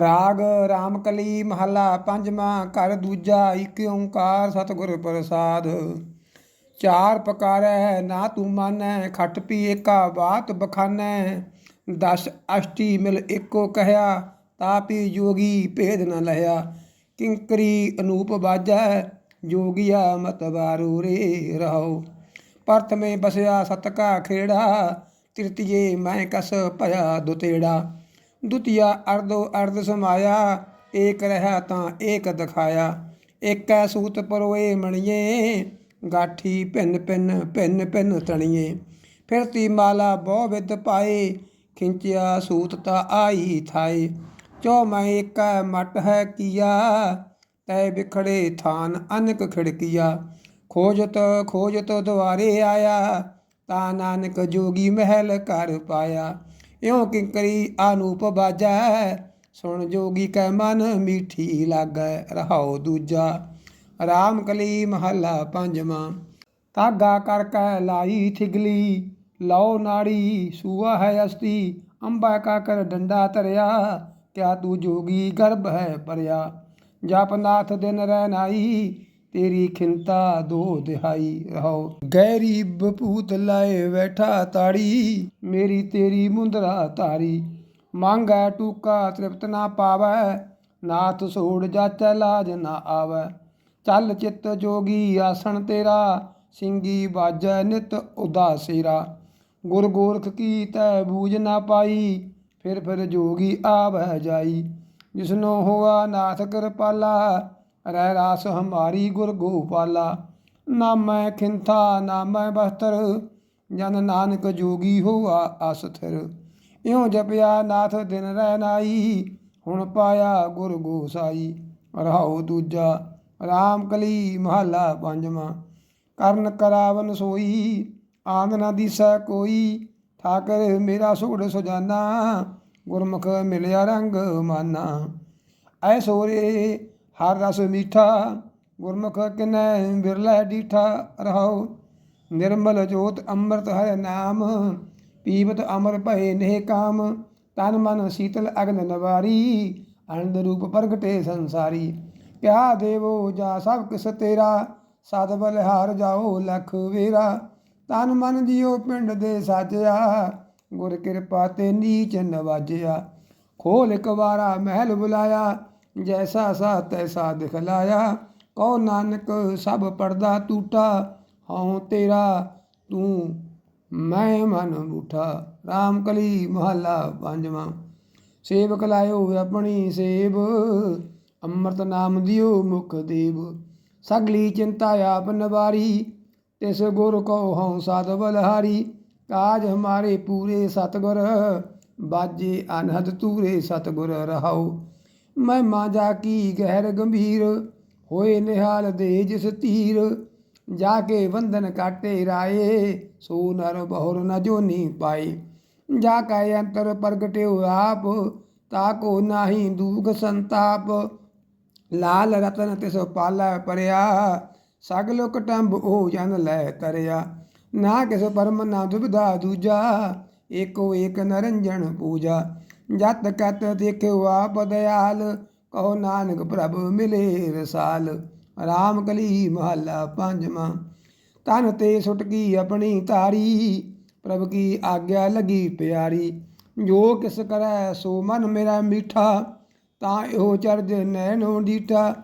ਰਾਗ ਰਾਮਕਲੀ ਮਹੱਲਾ ਪੰਜਵਾਂ, ਘਰ ਦੂਜਾ ਇੱਕ ਓੰਕਾਰ ਸਤਿਗੁਰ ਪ੍ਰਸਾਦ। ਚਾਰ ਪਕਾਰੈ, ਨਾ ਤੂੰ ਮਾਨੈ, ਖੱਟ ਪੀ ਏਕਾ, ਬਾਤ ਬਖਾਨੈ। ਦਸ ਅਸ਼ਟੀ ਮਿਲ ਏਕੋ ਕਹਿਆ ਤਾਪੀ ਜੋਗੀ ਭੇਦ ਨ ਲਹਿਆ। ਕਿੰਕਰੀ ਅਨੂਪ ਬਾਜੈ, ਜੋਗੀਆ ਮਤਵਾਰੂ ਰੇ ਰਹੋ ਪ੍ਰਥਮੇ ਬਸਿਆ ਸਤਕਾ ਖੇੜਾ, ਤ੍ਰਿਤੀਏ ਮੈਂ ਕਸ ਭਇਆ ਦੁਤੇੜਾ। ਦੁਤੀਆ ਅਰਧੋ, ਅਰਧ ਸਮਾਇਆ, ਏਕ ਰਹਾ ਤਾਂ ਏਕ ਦਿਖਾਇਆ। ਏਕੈ ਸੂਤ ਪਰੋਏ ਮਣੀਏ, ਗਾਠੀ ਭਿੰਨ ਭਿੰਨ ਭਿੰਨ ਭਿੰਨ ਤਣੀਏ। ਫਿਰਤੀ ਮਾਲਾ ਬਹੁ ਵਿਦ ਪਾਏ, ਖਿੰਚਿਆ ਸੂਤ ਤਾ ਆਈ ਥਾਏ। ਚੋ ਮੈਂ ਏਕੈ ਮਟ ਹੈ ਕੀਆ, ਤੈ ਵਿਖੜੇ ਥਾਨ ਅਨਕ ਖਿੜਕੀਆ। ਖੋਜਤ ਖੋਜਤ ਦੁਆਰੇ ਆਇਆ, ਤਾ ਨਾਨਕ ਜੋਗੀ ਮਹਿਲ ਘਰ ਪਾਇਆ। ਇਉਂ ਕਿੰਕਰੀ ਆਨੂਪ ਬਾਜੈ। ਸੁਣ ਜੋਗੀ ਕੈ ਮਨ ਮੀਠੀ ਲਾਗੈ, ਰਹਾਉ ਦੂਜਾ। ਰਾਮ ਕਲੀ ਮਹੱਲਾ ਪੰਜਵਾਂ। ਤਾਗਾ ਕਰ ਕੈ ਲਾਈ ਥਿਗਲੀ ਲਓ ਨਾੜੀ ਸੂਆ ਹੈ ਅਸਤੀ। ਅੰਬਾ ਕਾ ਕਰ ਡੰਡਾ ਧਰਿਆ, ਕਿਆ ਤੂੰ ਜੋਗੀ ਗਰਭ ਹੈ ਪਰਿਆ ਜਪਨਾਥ ਦਿਨ ਰਹਿ ਨਾਈ ਤੇਰੀ ਖਿੰਤਾ ਦੋ ਦਿਹਾਈ ਰਹੋ ਗਹਿਰੀ ਬਪੂਤ ਲਾਏ ਬੈਠਾ ਤਾੜੀ, ਮੇਰੀ ਤੇਰੀ ਮੁੰਦਰਾ ਧਾਰੀ। ਮੰਗੈ ਟੂਕਾ ਤ੍ਰਿਪਤ ਨਾ ਪਾਵੈ, ਨਾਥ ਸੋੜ ਜਾਚੈ ਲਾਜ ਨਾ ਆਵੈ। ਚੱਲ ਚਿੱਤ ਜੋਗੀ ਆਸਣ ਤੇਰਾ ਸਿੰਘੀ ਬਾਜੈ ਨਿਤ ਉਦਾਸੀਰਾ। ਗੁਰ ਗੋਰਖ ਕੀ ਤੈ ਬੂਝ ਨਾ ਪਾਈ, ਫਿਰ ਫਿਰ ਜੋਗੀ ਆਵੈ ਜਾਈ। ਜਿਸਨੋ ਹੋਆ ਨਾਥ ਕਿਰਪਾਲਾ ਰਹਿ ਰਾਸ ਹਮਾਰੀ ਗੁਰ ਗੋਪਾਲਾ। ਨਾਮੈ ਖਿੰਥਾ ਨਾਮੈ ਬਸਤਰ, ਜਨ ਨਾਨਕ ਜੋਗੀ ਹੋਆ ਅਸਥਿਰ। ਇਉ ਜਪਿਆ ਨਾਥ ਦਿਨ ਰਹਿ ਨਾਈ, ਹੁਣ ਪਾਇਆ ਗੁਰ ਗੋਸਾਈ। ਰਹਾਉ ਦੂਜਾ, ਰਾਮ ਕਲੀ ਮਹੱਲਾ ਪੰਜਵਾਂ। ਕਰਨ ਕਰਾਵਨ ਸੋਈ ਆਂਦ ਨਾ ਦੀਸੈ ਕੋਈ। ਠਾਕਰ ਮੇਰਾ ਸੁਗੜ ਸੁਜਾਨਾ, ਗੁਰਮੁਖ ਮਿਲਿਆ ਰੰਗ ਮਾਨਾ। ਐ ਸੋਰੇ ਹਰ ਰਸ ਮੀਠਾ, ਗੁਰਮੁਖ ਕਿਨੈ ਬਿਰਲਾ ਡੀਠਾ, ਰਹਾਉ ਨਿਰਮਲ ਜੋਤ ਅੰਮ੍ਰਿਤ ਹੈ ਨਾਮ, ਪੀਵਤ ਅਮਰ ਭਏ ਨੇ ਕਾਮ, ਤਨ ਮਨ ਸੀਤਲ ਅਗਨ ਨਵਾਰੀ ਆਨੰਦ ਰੂਪ ਪ੍ਰਗਟੇ ਸੰਸਾਰੀ। ਕਿਆ ਦੇਵੋ ਜਾ ਸਭ ਕਿਸ ਤੇਰਾ, ਸਦ ਬਲਿਹਾਰ ਜਾਓ ਲਖ ਵੇਰਾ। ਤਨ ਮਨ ਜਿਉ ਪਿੰਡ ਦੇ ਸਾਜਿਆ ਗੁਰ ਕਿਰਪਾ ਤੇ ਨੀਚ ਨਵਾਜਿਆ। ਖੋਲ ਇੱਕ ਵਾਰਾ ਮਹਿਲ ਬੁਲਾਇਆ ਜੈਸਾ ਸਾ ਤੈਸਾ ਦਿਖਲਾਇਆ ਕਹੋ ਨਾਨਕ ਸਭ ਪਰਦਾ ਟੂਟਾ, ਹਉ ਤੇਰਾ ਤੂੰ ਮੈਂ ਮਨ ਬੂਠਾ। RAM ਕਲੀ ਮਹੱਲਾ ਪੰਜਵਾਂ, ਸੇਵਕ ਲਾਇਓ ਆਪਣੀ ਸੇਵ, ਅੰਮ੍ਰਿਤ ਨਾਮ ਦਿਓ ਮੁਖ ਦੇਵ। ਸਗਲੀ ਚਿੰਤਾ ਆਪ ਨਵਾਰੀ, ਤਿਸ ਗੁਰ ਕੋ ਹਉ ਸਦ ਬਲਹਾਰੀ। ਕਾਜ ਹਮਾਰੇ ਪੂਰੇ ਸਤਗੁਰ, ਬਾਜੇ ਅਨਹਦ ਤੂਰੇ ਸਤਗੁਰ ਰਹਾਓ ਮੈਂ ਮਾਂਜਾ ਕੀ ਗਹਿਰ ਗੰਭੀਰ ਹੋਏ ਨਿਹਾਲ ਦੇ ਜਿਸ ਤੀਰ ਜਾ ਕੇ ਵੰਦਨ ਕਾਟੇ ਰਾਏ ਸੋ ਨਰ ਬਹੁਰ ਨ ਜੋਨੀ ਪਾਏ ਜਾ ਕੈ ਅੰਤਰ ਪ੍ਰਗਟਿਓ ਆਪ ਤਾ ਕੋ ਨਾਹੀ ਦੂਖ ਸੰਤਾਪ ਲਾਲ ਰਤਨ ਤਿਸ ਪਾਲਾ ਪਰਿਆ ਸਗਲ ਕਟੰਬ ਉਹ ਜਨ ਲੈ ਤਰਿਆ ਨਾ ਕਿਸ ਪਰਮ ਨਾ ਦੁਬਿਧਾ ਦੂਜਾ ਏਕੋ ਏਕ ਨਰੰਜਨ ਪੂਜਾ ਜਤ ਕਤ ਦੇਖਿਓ ਆਪ ਦਇਆਲ, ਕਹੋ ਨਾਨਕ ਪ੍ਰਭ ਮਿਲੇ ਰਸਾਲ ਰਾਮ ਕਲੀ ਮਹੱਲਾ ਪੰਜਵਾਂ ਤਨ ਤੇ ਸੁਟਕੀ ਆਪਣੀ ਤਾਰੀ ਪ੍ਰਭ ਕੀ ਆਗਿਆ ਲਗੀ ਪਿਆਰੀ? ਜੋ ਕਿਸ ਕਰੈ ਸੋ ਮਨ ਮੇਰਾ ਮੀਠਾ, ਤਾਂ ਇਹੋ ਚਰਜ ਨੈਣੋ ਡੀਠਾ।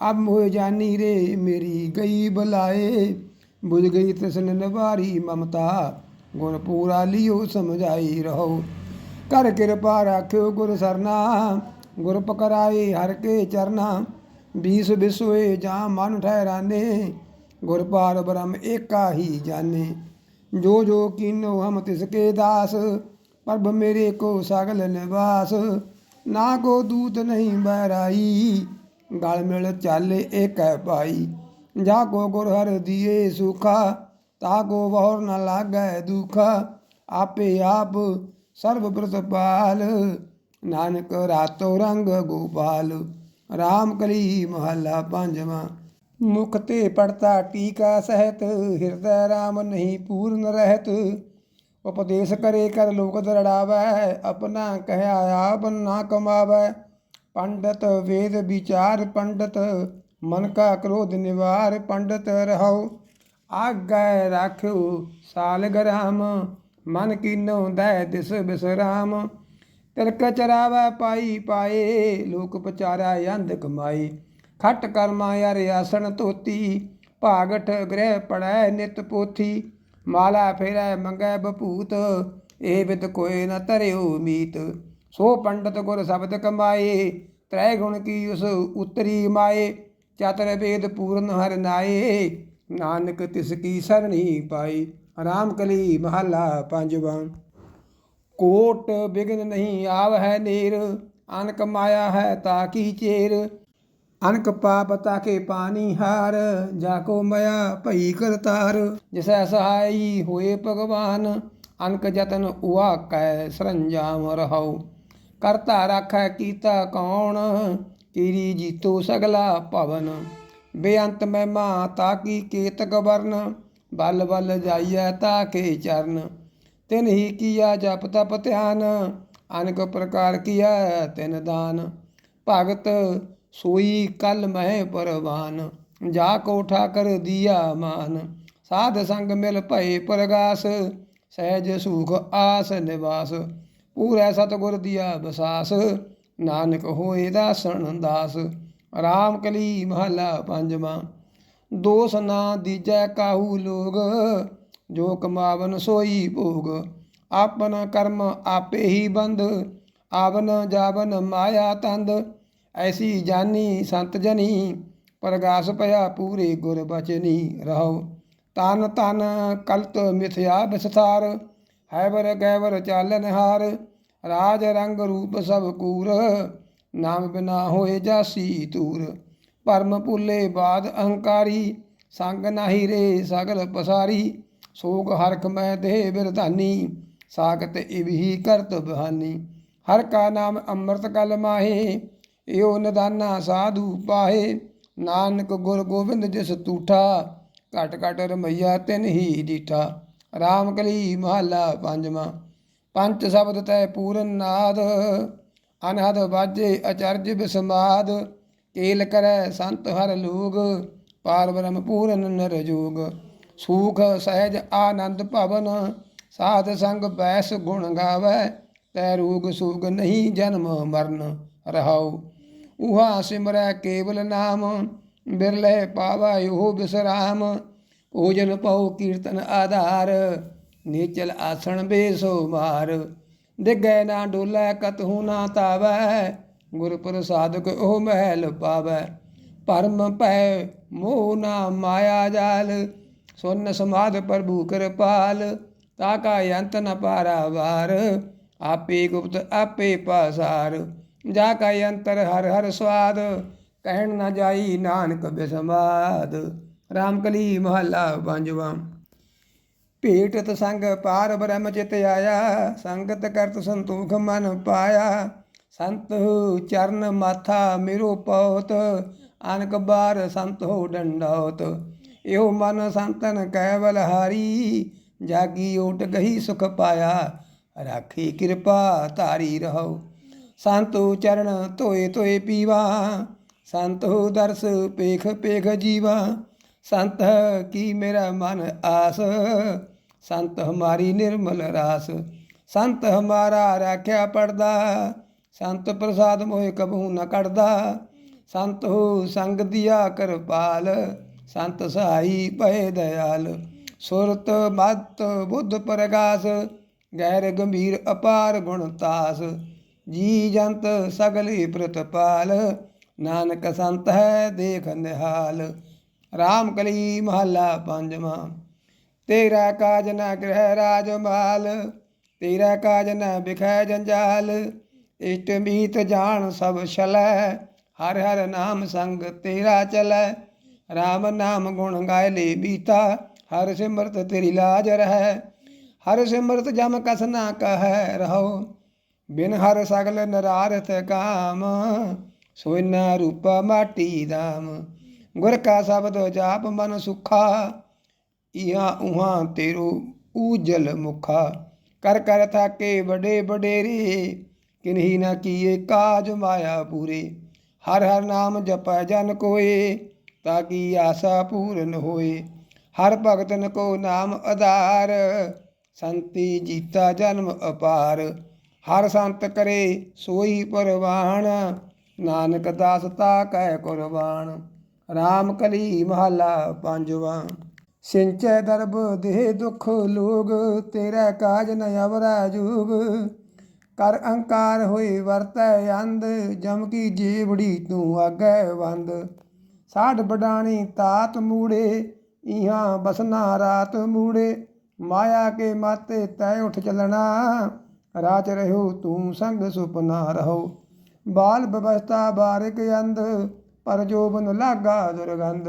ਅਬ ਮੋਹ ਜਾਨੀ ਰੇ ਮੇਰੀ ਗਈ ਬੁਲਾਏ, ਬੁਝ ਗਈ ਤ੍ਰਿਸ਼ਨ ਨਿਵਾਰੀ ਮਮਤਾ। ਗੁਣ ਪੂਰਾ ਲਿਓ ਸਮਝਾਈ ਰਹੋ। ਕਰ ਕਿਰਪਾ ਰਾਖਿਓ ਗੁਰ ਸਰਨਾ ਗੁਰ ਪਕਰਾਏ ਹਰ ਕੇ ਚਰਨਾ ਬੀਸ ਬਿਸੋਏ ਜਾਂ ਮਨ ਠਹਿਰਾਨੇ ਗੁਰ ਪਾਰ ਬ੍ਰਹਮ ਏਕਾ ਹੀ ਜਾਣੇ ਜੋ ਜੋ ਕੀਨੋ ਹਮ ਤਿਸ ਕੇ ਦਾਸ ਪ੍ਰਭ ਮੇਰੇ ਕੋ ਸਗਲ ਨਿਵਾਸ ਨਾ ਕੋ ਦੂਤ ਨਹੀਂ ਬਹਿਰਾਈ ਗਲ ਮਿਲ ਚਾਲੇ ਏਕੈ ਭਾਈ ਜਾ ਕੋ ਗੁਰ ਹਰ ਦੀਏ ਸੁਖਾ ਤਾ ਕੋ ਬਹੁਰ ਨ ਲਾਗੈ ਦੁਖਾ ਆਪੇ ਆਪ ਸਰਬ ਪ੍ਰਤਪਾਲ, ਨਾਨਕ ਰਾਤੋ ਰੰਗ ਗੋਪਾਲ, ਰਾਮ ਕਲੀ ਮਹੱਲਾ ਪੰਜਵਾਂ। ਮੁਖ ਤੇ ਪੜਤਾ ਟੀਕਾ ਸਹਿਤ, ਹਿਰਦੈ ਰਾਮ ਨਹੀਂ ਪੂਰਨ ਰਹਿਤ। ਉਪਦੇਸ਼ ਕਰੇ ਕਰ ਲੋਕ ਦਰੜਾਵੈ ਆਪਣਾ ਕਹਿਆ ਆਪ ਨਾ ਕਮਾਵੈ। ਪੰਡਤ ਵੇਦ ਵਿਚਾਰ ਪੰਡਤ, ਮਨ ਕਾ ਕ੍ਰੋਧ ਨਿਵਾਰ ਪੰਡਤ ਰਹੋ। ਆਗੈ ਰਾਖਿਓ ਸਾਲ ਗ੍ਰਾਮ ਮਨ ਕੀਨੋ ਦੈ ਦਿਸ ਬਿਸਰਾਮ। ਤਿਲਕ ਚਰਾਵੈ ਪਾਈ ਪਾਏ, ਲੋਕ ਪਚਾਰਾ ਅੰਧ ਕਮਾਈ। ਖੱਟ ਕਰਮਾ ਯਰ ਆਸਣ ਧੋਤੀ, ਭਾਗਠ ਗ੍ਰਹਿ ਪੜੈ ਨਿਤ ਪੋਥੀ। ਮਾਲਾ ਫੇਰੈ ਮੰਗੈ ਬਪੂਤ ਇਹ ਵਿਦ ਕੋਏ ਨ ਧਰਿਓ ਮੀਤ। ਸੋ ਪੰਡਤ ਗੁਰ ਸ਼ਬਦ ਕਮਾਏ, ਤ੍ਰੈ ਗੁਣ ਕੀ ਉਸ ਉਤਰੀ ਮਾਏ। ਚਤਰ ਵੇਦ ਪੂਰਨ ਹਰ ਨਾਏ, ਨਾਨਕ ਤਿਸ ਕੀ ਸਰਣੀ ਪਾਈ ਰਾਮ ਕਲੀ ਮਹੱਲਾ ਪੰਜਵਾਂ। ਕੋਟ ਬਿਗਨ ਨਹੀਂ ਆਵ ਹੈ ਨੀਰ, ਅਨਕ ਮਾਇਆ ਹੈ ਤਾ ਕੀ ਚੇਰ। ਅਨਕ ਪਾਪ ਤਾਕੇ ਪਾਣੀ ਹਾਰ, ਜਾ ਕੋ ਮਇਆ ਭਈ ਕਰਤਾਰ ਜਿਸੈ ਸਹਾਈ ਹੋਏ ਭਗਵਾਨ, ਅਨਕ ਜਤਨ ਉਆ ਕੈ ਸਰੰਜਾਮ ਰਹਾਉ। ਕਰਤਾ ਰਾਖੈ ਕੀਤਾ ਕੌਣ, ਕੀਰੀ ਜੀਤੋ ਸਗਲਾ ਭਵਨ। ਬੇਅੰਤ ਮਹਿਮਾ ਤਾਕੀ ਕੇਤਕ ਵਰਨ ਬਲ ਬਲ ਜਾਈਐ ਤਾਕੇ ਚਰਨ, ਤਿਨ ਹੀ ਕੀਆ ਜਪ ਤਪ ਧਿਆਨ, ਅਨਕ ਪ੍ਰਕਾਰ ਕੀਆ ਤਿਨ ਦਾਨ। ਭਗਤ ਸੋਈ ਕਲ ਮਹਿ ਪਰਵਾਨ, ਜਾ ਕੋ ਠਾਕਰ ਦੀਆ ਮਾਨ। ਸਾਧ ਸੰਗ ਮਿਲ ਭਏ ਪ੍ਰਗਾਸ, ਸਹਿਜ ਸੁਖ ਆਸ ਨਿਵਾਸ। ਪੂਰੈ ਸਤਗੁਰ ਦੀਆ ਬਸਾਸ, ਨਾਨਕ ਹੋਏ ਦਾਸਣ ਦਾਸ। ਰਾਮ ਕਲੀ ਮਹਲਾ ਪੰਜਵਾਂ। ਦੋਸ ਨਾ ਦੀਜੈ ਕਾਹੂ ਲੋਗ, ਜੋ ਕਮਾਵਨ ਸੋਈ ਭੋਗ। ਆਪਨ ਕਰਮ ਆਪੇ ਹੀ ਬੰਦ, ਆਵਨ ਜਾਵਨ ਮਾਇਆ ਤੰਦ। ਐਸੀ ਜਾਨੀ ਸੰਤ ਜਨੀ, ਪ੍ਰਗਾਸ ਭਇਆ ਪੂਰੇ ਗੁਰ ਬਚਨੀ ਰਹੋ। ਤਨ ਤਨ ਕਲਤ ਮਿਥਿਆ ਵਿਸਥਾਰ ਹੈਵਰ ਗੈਵਰ ਚਾਲਨ ਹਾਰ ਰਾਜ ਰੰਗ ਰੂਪ ਸਭ ਕੂਰ, ਨਾਮ ਬਿਨਾ ਹੋਏ ਜਾਸੀ ਤੂਰ ਭਰਮ ਭੁੱਲੇ ਬਾਦ ਅਹੰਕਾਰੀ, ਸੰਗ ਨਾਹੀ ਰੇ ਸਗਲ ਪਸਾਰੀ, ਸੋਗ ਹਰਖ ਮੈਂ ਦੇ ਬਿਰਧਾਨੀ, ਸਾਖਤ ਇਵਹੀ ਕਰਤ ਬਹਾਨੀ। ਹਰ ਕਾ ਨਾਮ ਅੰਮ੍ਰਿਤ ਕਲ ਮਾਹੇ ਏਓ ਨਦਾਨਾ ਸਾਧੂ ਪਾਹੇ। ਨਾਨਕ ਗੁਰ ਗੋਬਿੰਦ ਜਿਸ ਤੂਠਾ, ਘਟ ਘਟ ਰਮਈਆ ਤਿਨ ਹੀ ਡੀਠਾ। ਰਾਮ ਕਲੀ ਮਹੱਲਾ ਪੰਜਵਾਂ। ਪੰਜ ਸ਼ਬਦ ਤੈ ਪੂਰਨ ਨਾਦ, ਅਨਹਦ ਵਾਜੇ ਅਚਰਜ ਬਿਸਮਾਦ। ਕੇਲ ਕਰੈ ਸੰਤ ਹਰ ਲੋਗ ਪਾਰ ਬ੍ਰਹਮ ਪੂਰਨ ਨਰ ਜੋਗ। ਸੂਖ ਸਹਿਜ ਆਨੰਦ ਭਵਨ, ਸਾਧ ਸੰਗ ਬੈਸ ਗੁਣ ਗਾਵੈ, ਤੈ ਰੋਗ ਸੂਗ ਨਹੀਂ ਜਨਮ ਮਰਨ ਰਹਾਉ। ਉਹਾ ਸਿਮਰੈ ਕੇਵਲ ਨਾਮ, ਬਿਰਲੇ ਪਾਵੈ ਉਹ ਬਿਸਰਾਮ। ਭੋਜਨ ਪਉ ਕੀਰਤਨ ਆਧਾਰ, ਨੀਚਲ ਆਸਣ ਬੇਸੋ ਮਾਰ। ਦਿਗੈ ਨਾ ਡੋਲੇ ਕਤਹੂ ਨਾ ਤਾਵੈ ਗੁਰ ਪ੍ਰਸਾਦਿਕ ਉਹ ਮਹਿਲ ਪਾਵੈ। ਪਰਮ ਭੈ ਮੋਹ ਨਾ ਮਾਇਆ ਜਾਲ, ਸੁਨ ਸਮਾਧ ਪ੍ਰਭੂ ਕਿਰਪਾਲ, ਤਾ ਕਾ ਅੰਤ ਨ ਪਾਰਾਵਾਰ ਆਪੇ ਗੁਪਤ ਆਪੇ ਪਾਸਾਰ। ਜਾ ਕਾ ਅੰਤਰ ਹਰ ਹਰ ਸਵਾਦ, ਕਹਿਣ ਨਾ ਜਾਈ ਨਾਨਕ ਬਿਸਮਾਦ। ਰਾਮ ਕਲੀ ਮਹੱਲਾ ਪੰਜਵਾਂ। ਭੇਟਤ ਸੰਗ ਪਾਰ ਬ੍ਰਹਮ ਚਿਤ ਆਇਆ, ਸੰਗਤ ਕਰਤ ਸੰਤੋਖ ਮਨ ਪਾਇਆ। ਸੰਤ ਚਰਨ ਮਾਥਾ ਮੇਰੋ ਪਉਤ ਅਨਕ ਬਾਰ ਸੰਤ ਹੋ ਡੰਡੌਤ। ਇਹੋ ਮਨ ਸੰਤਨ ਕੈਵਲ ਹਾਰੀ, ਜਾਗੀ ਓਟ ਗਹੀ ਸੁਖ ਪਾਇਆ। ਰਾਖੀ ਕਿਰਪਾ ਧਾਰੀ ਰਹੋ। ਸੰਤੋ ਚਰਨ ਧੋਏ ਧੋਏ ਪੀਵਾ, ਸੰਤੋ ਦਰਸ ਪੇਖ ਪੇਖ ਜੀਵਾ। ਸੰਤ ਕੀ ਮੇਰਾ ਮਨ ਆਸ, ਸੰਤ ਹਮਾਰੀ ਨਿਰਮਲ ਰਾਸ। ਸੰਤ ਹਮਾਰਾ ਰਾਖਿਆ ਪੜਦਾ ਸੰਤ ਪ੍ਰਸਾਦ ਮੋਹਿ ਕਬਹੂ ਨਾ ਕੱਢਦਾ। ਸੰਤ ਹੋ ਸੰਗ ਦਿਆ ਕਰਪਾਲ ਸੰਤ ਸਹਾਈ ਪਏ ਦਇਆਲ। ਸੁਰਤ ਮਤ ਬੁੱਧ ਪ੍ਰਗਾਸ ਗੈਰ ਗੰਭੀਰ ਅਪਾਰ ਗੁਣ ਤਾਸ। ਜੀ ਜੰਤ ਸਗਲੀ ਪ੍ਰਤਪਾਲ ਨਾਨਕ ਸੰਤ ਹੈ ਦੇਖ ਨਿਹਾਲ। ਰਾਮ ਕਲੀ ਮਹੱਲਾ ਪੰਜਵਾਂ, ਤੇਰਾ ਕਾਜ ਨ ਗ੍ਰਹਿ ਰਾਜ ਮਾਲ, ਤੇਰਾ ਕਾਜ ਨ ਬਿਖੈ ਜੰਜਾਲ। ਇਸ਼ਟ ਮੀਤ ਜਾਣ ਸਭ ਛਲੈ, ਹਰ ਹਰ ਨਾਮ ਸੰਗ ਤੇਰਾ ਚਲੈ। RAM ਨਾਮ ਗੁਣ ਗਾਇ ਲੇ ਬੀਤਾ, ਹਰ ਸਿਮਰਤ ਤੇਰੀ ਲਾਜ ਰਹੈ। ਹਰ ਸਿਮਰਤ ਜਮ ਕਸ ਨਾ ਕਹੈ ਰਹੋ, ਬਿਨ ਹਰ ਸਗਲ ਨਰਾਰਥ ਕਾਮ ਸੋਇਨਾ ਰੂਪਾ ਮਾਟੀ ਦਾਮ। ਗੁਰ ਕਾ ਸ਼ਬਦ ਜਾਪ ਮਨ ਸੁਖਾ, ਇਹਾ ਉਹਾਂ ਤੇਰੋ ਊਜਲ ਮੁਖਾ। ਕਰ ਕਰ ਥਾਕੇ ਬੜੇ ਬਡੇਰੇ ਕਿਨਹੀ ਨਾ ਕੀਏ ਕਾਜ ਮਾਇਆ ਪੂਰੇ। ਹਰ ਹਰ ਨਾਮ ਜਪੈ ਜਨ ਕੋਏ, ਤਾਂ ਕੀ ਆਸਾ ਪੂਰਨ ਹੋਏ। ਹਰ ਭਗਤਨ ਕੋ ਨਾਮ ਆਧਾਰ, ਸੰਤੀ ਜੀਤਾ ਜਨਮ ਅਪਾਰ। ਹਰ ਸੰਤ ਕਰੇ ਸੋਈ ਪਰਵਾਣ, ਨਾਨਕ ਦਾਸ ਤਾ ਕੈ ਕੁਰਬਾਨ RAM ਕਲੀ ਮਹਲਾ ਪੰਜਵਾ। ਸਿੰਚੈ ਦਰਬ ਦੇਹ ਦੁਖ ਲੋਗ, ਤੇਰਾ ਕਾਜ ਨ ਅਵਰਾ ਜੂਗ। ਕਰ ਅਹੰਕਾਰ ਹੋਏ ਵਰਤੈ ਅੰਧ, ਜਮ ਕੀ ਜੀਵੜੀ ਤੂੰ ਆਗੈ ਵੰਦ ਸਾਡ ਬਡਾਣੀ ਤਾਤ ਮੂੜੇ, ਇਹਾਂ ਬਸਨਾ ਰਾਤ ਮੂੜੇ। ਮਾਇਆ ਕੇ ਮਾਤੇ ਤੈ ਉਠ ਚਲਣਾ ਰਾਚ ਰਹਿਓ ਤੂੰ ਸੰਗ ਸੁਪਨਾ ਰਹੋ। ਬਾਲ ਬਵਸਥਾ ਬਾਰਿਕ ਅੰਧ, ਪਰ ਜੋਬਨ ਲਾਗਾ ਦੁਰਗੰਧ।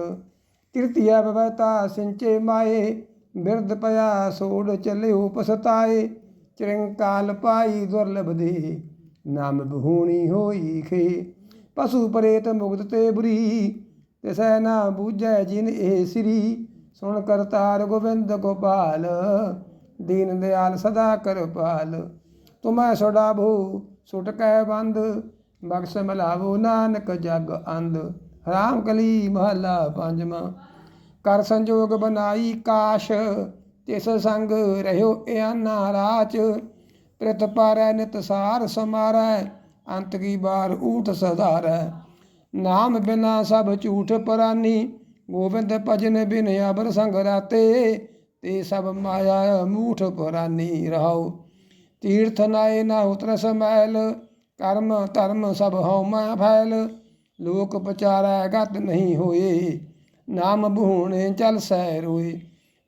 ਕਿਰਤੀਆ ਬਵਤਾ ਸਿੰਚੇ ਮਾਏ, ਬਿਰਧ ਪਿਆ ਸੋੜ ਚੱਲਿਓ ਪਸਤਾਏ ਚਿਰੰਕਾਲ ਪਾਈ ਦੁਰਲਭ ਦੇ ਨਾਮ ਬਹੂਣੀ ਹੋਈ ਖੇ। ਪਸ਼ੂ ਪ੍ਰੇਤ ਮੁਗਤ ਤੇ ਬੁਰੀ ਤਿਸੈ ਨਾ ਬੂਝੈ ਜਿਨ ਇਹ ਸ੍ਰੀ। ਸੁਣ ਕਰਤਾਰ ਗੋਬਿੰਦ ਗੋਪਾਲ, ਦੀਨ ਦਿਆਲ ਸਦਾ ਕਰਪਾਲ ਤੁਮੈ ਛੁਡਾਵੋ ਸੁਟ ਕੈ ਬੰਦ, ਬਖਸ਼ ਮਲਾਵੋ ਨਾਨਕ ਜਗ ਅੰਧ। ਰਾਮ ਕਲੀ ਮਹਲਾ ਪੰਜਵਾਂ। ਕਰ ਸੰਜੋਗ ਬਨਾਈ ਕਾਸ਼ ਤਿਸ ਸੰਗ ਰਹਿਓ ਇਆਨਾ ਰਾਚ ਪ੍ਰਿਤ ਪਾਰੈ ਨਿਤ ਸਾਰ ਸਮਾਰੈ, ਅੰਤ ਕੀ ਬਾਰ ਊਠ ਸਧਾਰੈ। ਨਾਮ ਬਿਨਾ ਸਭ ਝੂਠ ਪਰਾਨੀ, ਗੋਬਿੰਦ ਭਜਨ ਬਿਨ ਅਬਰ ਸੰਗ ਰਾਤੇ, ਤੇ ਸਭ ਮਾਇਆ ਮੂਠ ਪੁਰਾਨੀ ਰਹਾਉ। ਤੀਰਥ ਨਾਏ ਨਾ ਉਤਰ ਸਮੈਲ ਕਰਮ ਧਰਮ ਸਭ ਹਉ ਮੈਂ ਫੈਲ, ਲੋਕ ਪਚਾਰੈ ਗਤ ਨਹੀਂ ਹੋਏ, ਨਾਮ ਬਹੂਣੇ ਚਲ ਸੈ ਰੋਏ।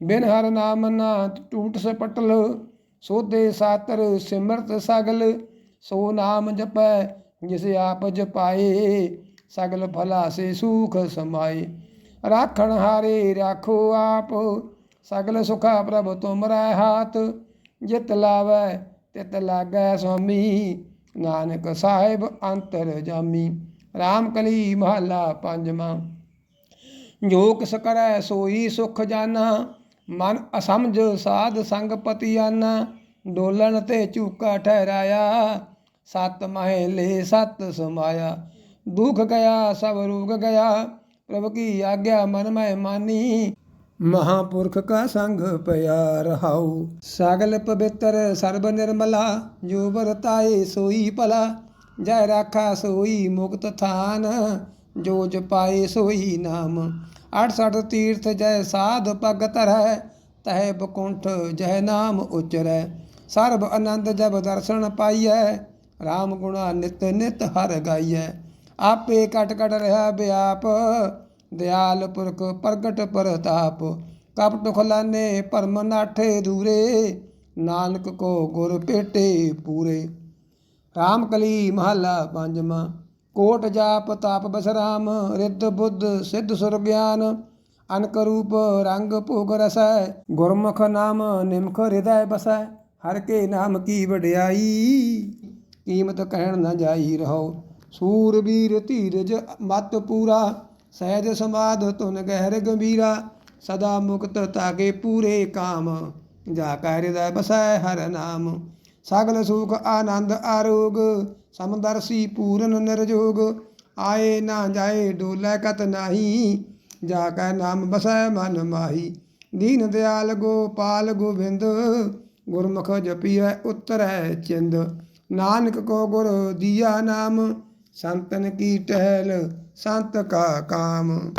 ਬਿਨ ਹਰ ਨਾਮ ਨਾ ਟੂਟ ਸਪਟਲ, ਸੋਧੇ ਸਾਤਰ ਸਿਮਰਤ ਸਗਲ, ਸੋ ਨਾਮ ਜਪੈ ਜਿਸ ਆਪ ਜਪਾਏ, ਸਗਲ ਭਲਾ ਸੇ ਸੁਖ ਸਮਾਏ। ਰਾਖਣ ਹਾਰੇ ਰਾਖੋ ਆਪ, ਸਗਲ ਸੁਖਾ ਪ੍ਰਭ ਤੁਮਰੈ ਹਾਥ। ਜਿਤ ਲਾਵੈ ਤਿਤ ਲਾਗੈ ਸੁਆਮੀ, ਨਾਨਕ ਸਾਹਿਬ ਅੰਤਰ ਜਾਮੀ। RAM ਕਲੀ ਮਹਲਾ ਪੰਜਵਾਂ। ਜੋ ਕਿਸ ਕਰੈ ਸੋਈ ਸੁਖ ਜਾਨਾ ਮਨ ਅਸਮਝ ਸਾਧ ਸੰਗ ਪਤੀਆਨਾ ਡੋਲਣ ਤੇ ਝੂਕਾ ਠਹਿਰਾਇਆ। ਸਤ ਮਹਿਲੇ ਸਤ ਸਮਾਇਆ। ਦੁਖ ਗਿਆ, ਸਭ ਰੋਗ ਗਿਆ। ਪ੍ਰਭ ਕੀ ਆਗਿਆ, ਮਨ ਮੈਂ ਮਾਨੀ। ਮਹਾਪੁਰਖ ਕਾ ਸੰਗ ਪਿਆ ਰਹਾਉ ਸਗਲ ਪਵਿੱਤਰ ਸਰਬ ਨਿਰਮਲਾ, ਜੋ ਵਰਤਾਏ ਸੋਈ ਭਲਾ। ਜੈ ਰਾਖਾ ਸੋਈ ਮੁਕਤ ਥਾਨ, ਜੋ ਜਪਾਏ ਸੋਈ ਨਾਮ। 68 ਤੀਰਥ ਜੈ ਸਾਧ ਭਗਤ ਰਹਿ, ਤਹਿ ਬਕੁੰਠ ਜੈ ਨਾਮ ਉਚਰੈ। ਸਰਬ ਆਨੰਦ ਜਬ ਦਰਸ਼ਨ ਪਾਈਐ RAM ਗੁਣਾ ਨਿਤ ਨਿਤ ਹਰ ਗਾਈਐ। ਆਪੇ ਕਟ ਕਟ ਰਹਾ ਬਿਆਪ, ਦਿਆਲ ਪੁਰਖ ਪ੍ਰਗਟ ਪ੍ਰਤਾਪ। ਕਪਟ ਖਲਾਨੇ ਭਰਮ ਨਾਠੇ ਦੂਰੇ, ਨਾਨਕ ਕੋ ਗੁਰ ਭੇਟੇ ਪੂਰੇ। RAM ਕਲੀ ਮਹਲਾ ਪੰਜਵਾਂ। ਕੋਟ ਜਾਪ ਤਾਪ ਬਸਰਾਮ, ਰਿੱਧ ਬੁੱਧ ਸਿੱਧ ਸੁਰ ਗਿਆਨ, ਅਨਕ ਰੂਪ ਰੰਗ ਭੋਗ ਰਸੈ, ਗੁਰਮੁਖ ਨਾਮ ਨਿਮਖ ਹਿਰਦੈ ਬਸੈ, ਹਰ ਕੇ ਨਾਮ ਕੀ ਵਡਿਆਈ? ਕੀਮਤ ਕਹਿਣ ਨਾ ਜਾਈ ਰਹੋ। ਸੂਰਬੀਰ ਧੀਰਜ ਮਤ ਪੂਰਾ, ਸਹਿਜ ਸਮਾਧ ਤੁਨ ਗਹਿਰ ਗੰਭੀਰਾ, ਸਦਾ ਮੁਕਤ ਤਾਕੇ ਪੂਰੇ ਕਾਮ, ਜਾ ਕੈ ਹਿਰਦੈ ਬਸੈ ਹਰ ਨਾਮ। ਸਗਲ ਸੁਖ ਆਨੰਦ ਆਰੋਗ ਸਮਦਰਸੀ ਪੂਰਨ ਨਿਰਜੋਗ। ਆਏ ਨਾ ਜਾਏ ਡੋਲੇ ਕਤ ਨਾਹੀ, ਜਾ ਕੈ ਨਾਮ ਬਸੈ ਮਨ ਮਾਹੀ। ਦੀਨ ਦਿਆਲ ਗੋਪਾਲ ਗੋਬਿੰਦ, ਗੁਰਮੁਖ ਜਪੀਐ ਉਤਰੈ ਚਿੰਦ। ਨਾਨਕ ਕੋ ਗੁਰ ਦੀਆ ਨਾਮ, ਸੰਤਨ ਕੀ ਟਹਿਲ, ਸੰਤ ਕਾ ਕਾਮ।